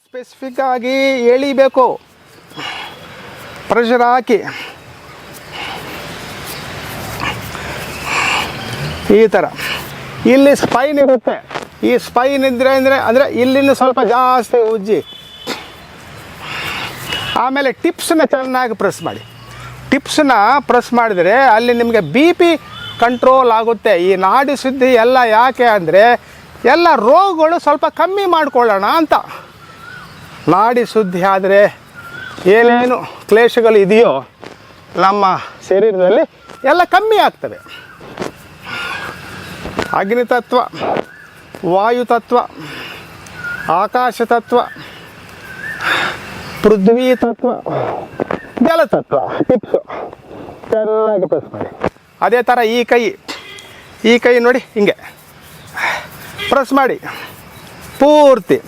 Specific ಆಗಿ ಎಳಿಬೇಕು. Pressure ಹಾಕಿ. ಈ ಥರ ಇಲ್ಲಿ ಸ್ಪೈನ್ ಇರುತ್ತೆ. ಈ ಸ್ಪೈನ್ ಇದ್ರೆ ಅಂದರೆ ಅಂದರೆ ಇಲ್ಲಿನ ಸ್ವಲ್ಪ ಜಾಸ್ತಿ ಉಜ್ಜಿ. ಆಮೇಲೆ ಟಿಪ್ಸನ್ನ ಚೆನ್ನಾಗಿ ಪ್ರೆಸ್ ಮಾಡಿ. ಟಿಪ್ಸನ್ನ ಪ್ರೆಸ್ ಮಾಡಿದರೆ ಅಲ್ಲಿ ನಿಮಗೆ ಬಿ ಪಿ ಕಂಟ್ರೋಲ್ ಆಗುತ್ತೆ. ಈ ನಾಡಿ ಸುದ್ದಿ ಎಲ್ಲ ಯಾಕೆ ಅಂದರೆ, ಎಲ್ಲ ರೋಗಗಳು ಸ್ವಲ್ಪ ಕಮ್ಮಿ ಮಾಡಿಕೊಳ್ಳೋಣ ಅಂತ. ನಾಡಿ ಶುದ್ಧಿ ಆದರೆ ಏನೇನು ಕ್ಲೇಶಗಳು ಇದೆಯೋ ನಮ್ಮ ಶರೀರದಲ್ಲಿ ಎಲ್ಲ ಕಮ್ಮಿ ಆಗ್ತವೆ. ಅಗ್ನಿ ತತ್ವ ಆಕಾಶತತ್ವ ತತ್ವ, ಆಕಾಶ ತತ್ವ, ಪೃಥ್ವಿ ತತ್ವ ಜಲತತ್ವ ಟಿಪ್ಸು ಚೆನ್ನಾಗಿ ಪ್ರೆಸ್ ಮಾಡಿ. ಅದೇ ಥರ ಈ ಕೈ ಈ ಕೈ ನೋಡಿ ಹಿಂಗೆ. ಪ್ರೆಸ್ ಮಾಡಿ. ಪೂರ್ತಿ.